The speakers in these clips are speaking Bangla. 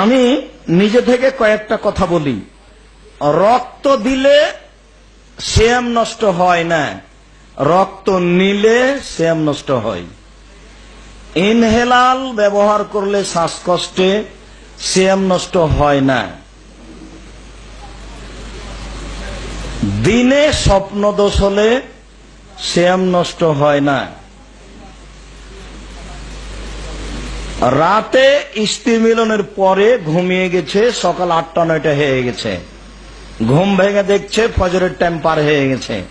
আমি নিজে থেকে কয়েকটা কথা বলি। রক্ত দিলে শ্যাম নষ্ট হয় না। রক্ত নিলে শ্যাম নষ্ট হয়। ইনহেলাল ব্যবহার করলে শ্বাসকষ্টে শ্যাম নষ্ট হয় না। দিনে স্বপ্ন দোষ হলে শ্যাম নষ্ট হয় না। রাতে স্ত্রী মিলনের পরে ঘুমিয়ে গেছে, সকাল আটটা, নয়টা হয়ে গেছে। ঘুম ভেঙে দেখছে, ফজরের টাইম পার হয়ে গেছে।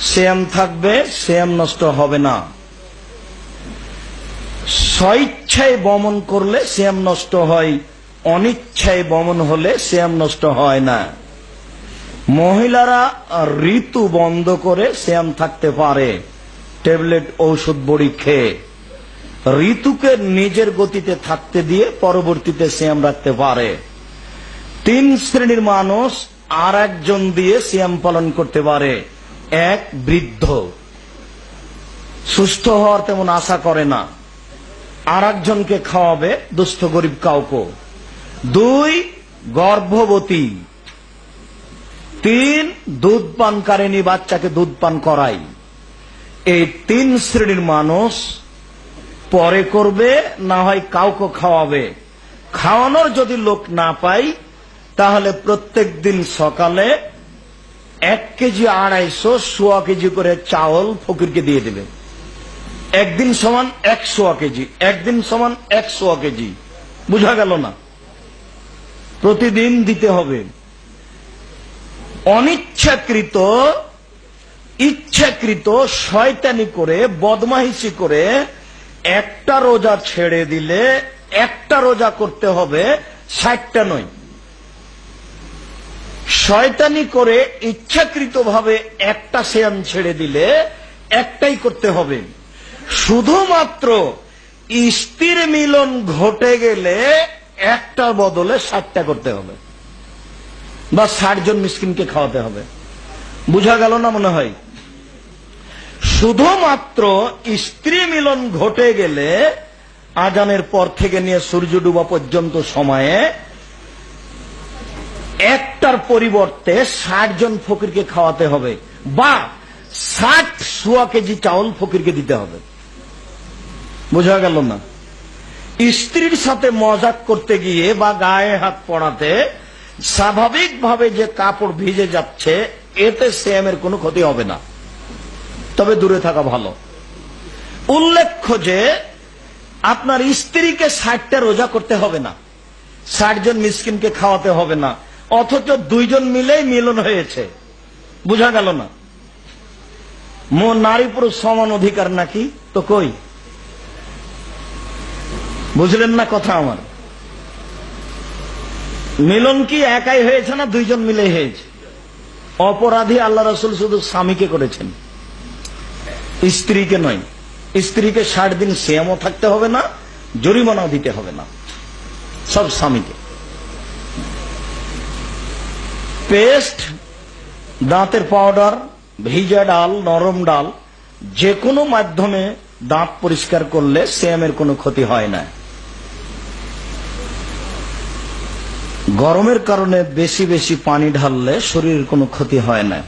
শ্যাম থাকবে, শ্যাম নষ্ট হবে না। স্বইচ্ছায় বমন করলে শ্যাম নষ্ট হয়, অনিচ্ছায় বমন হলে শ্যাম নষ্ট হয় না। মহিলারা ঋতু বন্ধ করে শ্যাম থাকতে পারে। ট্যাবলেট, ঔষধ, বড়ি খেয়ে। ঋতুকে নিজের গতিতে থাকতে দিয়ে পরবর্তীতে শ্যাম রাখতে পারে। তিন শ্রেণির মানুষ আর একজন দিয়ে শ্যাম পালন করতে পারে। এক, বৃদ্ধ। সুস্থ হওয়ার তেমন আশা করে না। আর একজনকে খাওয়াবে দুস্থ গরিব কাউকে। দুই, গর্ভবতী। তিন, দুধ পান পানকারিনী বাচ্চাকে দুধ পান করাই। এই তিন শ্রেণির মানুষ পরে করবে, না হয় কাউকে খাওয়াবে। খাওয়ানোর যদি লোক না পাই, তাহলে প্রত্যেক দিন সকালে এক কেজি আড়াইশো, সোয়া কেজি করে চাউল ফকিরকে দিয়ে দেবে। একদিন সমান একশো কেজি, একদিন সমান একশো কেজি। বুঝা গেল না? প্রতিদিন দিতে হবে। অনিচ্ছাকৃত, ইচ্ছাকৃত শয়তানি করে বদমাহিসি করে একটা রোজা ছেড়ে দিলে একটা রোজা করতে হবে ষাটটা নয়। শয়তানি করে ইচ্ছাকৃত ভাবে একটা শ্যাম ছেড়ে দিলে একটাই করতে হবে। শুধুমাত্র স্ত্রীর মিলন ঘটে গেলে একটার বদলে ষাটটা করতে হবে। বা ষাট জন মিসকিনকে খাওয়াতে হবে। বুঝা গেল না মনে হয়? শুধুমাত্র স্ত্রী মিলন ঘটে গেলে আজানের পর থেকে নিয়ে সূর্য ডুবা পর্যন্ত সময়ে একটার পরিবর্তে ষাট জন ফকিরকে খাওয়াতে হবে বা ষাট সোয়া কেজি চাউল ফকিরকে দিতে হবে। বোঝা গেল না? স্ত্রীর সাথে মজাক করতে গিয়ে বা গায়ে হাত পড়াতে স্বাভাবিকভাবে যে কাপড় ভিজে যাচ্ছে, এতে শ্যামের কোনো ক্ষতি হবে না। তবে দূরে থাকা ভালো। উল্লেখ্য যে, আপনার স্ত্রীকে ষাটটা রোজা করতে হবে না। ষাট জন মিসকিনকে খাওয়াতে হবে না। অথচ দুইজন মিলেই মিলন হয়েছে। বুঝা গেল না? মো নারী পুরুষ সমান অধিকার নাকি? তো কই? বুঝলেন না কথা আমার? মিলন কি একাই হয়েছে না দুইজন মিলে হয়েছে? অপরাধী আল্লাহ রসুল শুধু স্বামীকে করেছেন। স্ত্রীকে নয়। স্ত্রীকে ষাট দিন শ্যামও থাকতে হবে না, জরিমানাও দিতে হবে না। সব স্বামীকে। পেস্ট, দাঁতের পাউডার, ভিজা ডাল, নরম ডাল যে কোনো মাধ্যমে দাঁত পরিষ্কার করলে শ্যামের কোনো ক্ষতি হয় না। গরমের কারণে বেশি বেশি পানি ঢাললে শরীরের কোনো ক্ষতি হয় না।